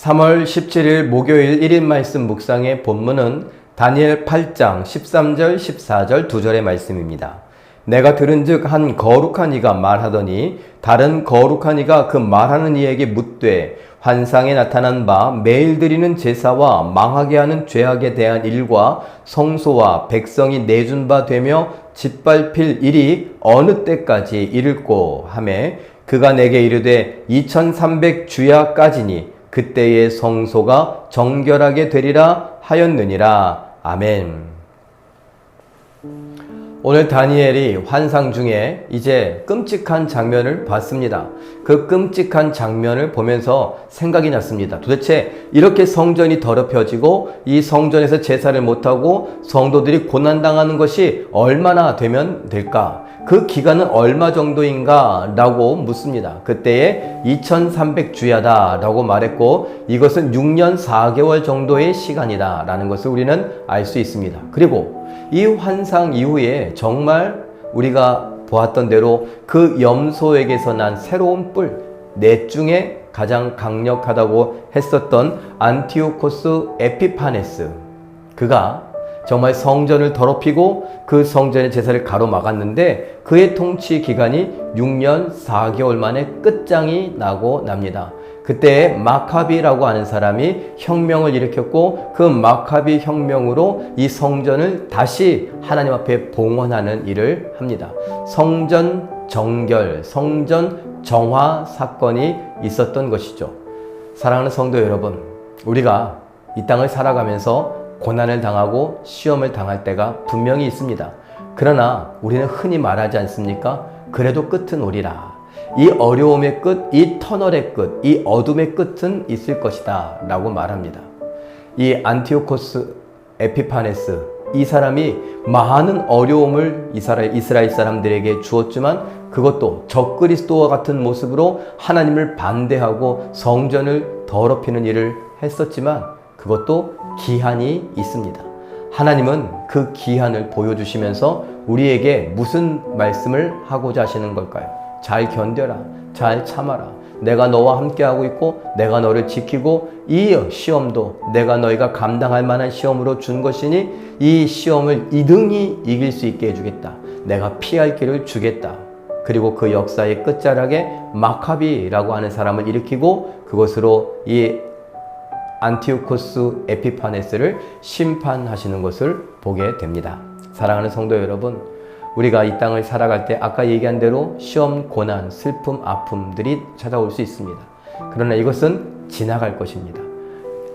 3월 17일 목요일 1인 말씀 묵상의 본문은 다니엘 8장 13절 14절 두 절의 말씀입니다. 내가 들은즉 한 거룩한 이가 말하더니 다른 거룩한 이가 그 말하는 이에게 묻되 환상에 나타난 바 매일 드리는 제사와 망하게 하는 죄악에 대한 일과 성소와 백성이 내준 바 되며 짓밟힐 일이 어느 때까지 이를꼬 하매 그가 내게 이르되 2300 주야까지니 그때의 성소가 정결하게 되리라 하였느니라. 아멘. 오늘 다니엘이 환상 중에 이제 끔찍한 장면을 봤습니다. 그 끔찍한 장면을 보면서 생각이 났습니다. 도대체 이렇게 성전이 더럽혀지고 이 성전에서 제사를 못하고 성도들이 고난당하는 것이 얼마나 되면 될까? 그 기간은 얼마 정도인가? 라고 묻습니다. 그때에 2300주야다 라고 말했고 이것은 6년 4개월 정도의 시간이다 라는 것을 우리는 알 수 있습니다. 그리고 이 환상 이후에 정말 우리가 보았던 대로 그 염소에게서 난 새로운 뿔, 넷 중에 가장 강력하다고 했었던 안티오코스 에피파네스. 그가 정말 성전을 더럽히고 그 성전의 제사를 가로막았는데 그의 통치 기간이 6년 4개월 만에 끝장이 나고 납니다. 그때 마카비라고 하는 사람이 혁명을 일으켰고 그 마카비 혁명으로 이 성전을 다시 하나님 앞에 봉헌하는 일을 합니다. 성전 정결, 성전 정화 사건이 있었던 것이죠. 사랑하는 성도 여러분, 우리가 이 땅을 살아가면서 고난을 당하고 시험을 당할 때가 분명히 있습니다. 그러나 우리는 흔히 말하지 않습니까? 그래도 끝은 오리라. 이 어려움의 끝, 이 터널의 끝, 이 어둠의 끝은 있을 것이다. 라고 말합니다. 이 안티오코스 에피파네스, 이 사람이 많은 어려움을 이스라엘, 사람들에게 주었지만 그것도 적그리스도와 같은 모습으로 하나님을 반대하고 성전을 더럽히는 일을 했었지만 그것도 기한이 있습니다. 하나님은 그 기한을 보여주시면서 우리에게 무슨 말씀을 하고자 하시는 걸까요? 잘 견뎌라. 잘 참아라. 내가 너와 함께하고 있고 내가 너를 지키고 이 시험도 내가 너희가 감당할 만한 시험으로 준 것이니 이 시험을 이등이 이길 수 있게 해주겠다. 내가 피할 길을 주겠다. 그리고 그 역사의 끝자락에 마카비라고 하는 사람을 일으키고 그것으로 이 안티오코스 에피파네스를 심판하시는 것을 보게 됩니다. 사랑하는 성도 여러분, 우리가 이 땅을 살아갈 때 아까 얘기한 대로 시험, 고난, 슬픔, 아픔들이 찾아올 수 있습니다. 그러나 이것은 지나갈 것입니다.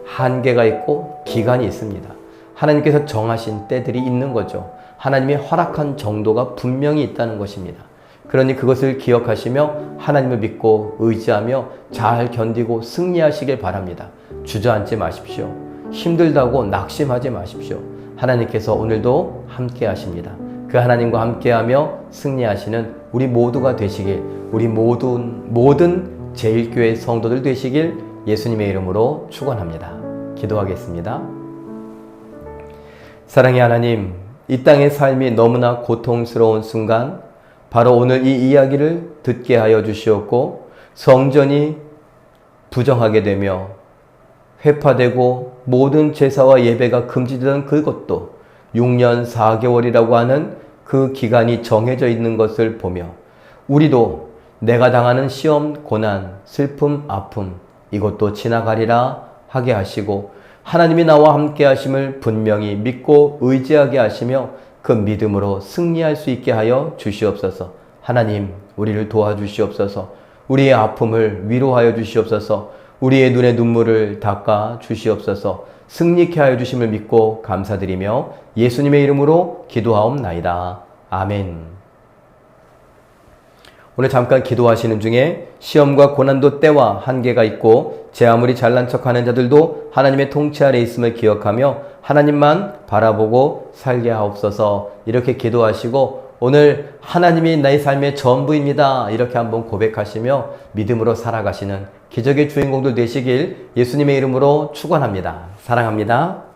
한계가 있고 기간이 있습니다. 하나님께서 정하신 때들이 있는 거죠. 하나님이 허락한 정도가 분명히 있다는 것입니다. 그러니 그것을 기억하시며 하나님을 믿고 의지하며 잘 견디고 승리하시길 바랍니다. 주저앉지 마십시오. 힘들다고 낙심하지 마십시오. 하나님께서 오늘도 함께 하십니다. 그 하나님과 함께하며 승리하시는 우리 모두가 되시길, 우리 모든, 모든 제일교회 성도들 되시길 예수님의 이름으로 축원합니다. 기도하겠습니다. 사랑의 하나님, 이 땅의 삶이 너무나 고통스러운 순간, 바로 오늘 이 이야기를 듣게 하여 주시었고, 성전이 부정하게 되며, 회파되고, 모든 제사와 예배가 금지되던 그것도 6년 4개월이라고 하는 그 기간이 정해져 있는 것을 보며, 우리도 내가 당하는 시험, 고난, 슬픔, 아픔, 이것도 지나가리라 하게 하시고, 하나님이 나와 함께 하심을 분명히 믿고 의지하게 하시며 그 믿음으로 승리할 수 있게 하여 주시옵소서. 하나님, 우리를 도와주시옵소서. 우리의 아픔을 위로하여 주시옵소서. 우리의 눈의 눈물을 닦아 주시옵소서. 승리케 하여 주심을 믿고 감사드리며 예수님의 이름으로 기도하옵나이다. 아멘. 오늘 잠깐 기도하시는 중에 시험과 고난도 때와 한계가 있고 제 아무리 잘난 척하는 자들도 하나님의 통치 아래 있음을 기억하며 하나님만 바라보고 살게 하옵소서 이렇게 기도하시고 오늘 하나님이 나의 삶의 전부입니다 이렇게 한번 고백하시며 믿음으로 살아가시는 기적의 주인공들 되시길 예수님의 이름으로 축원합니다. 사랑합니다.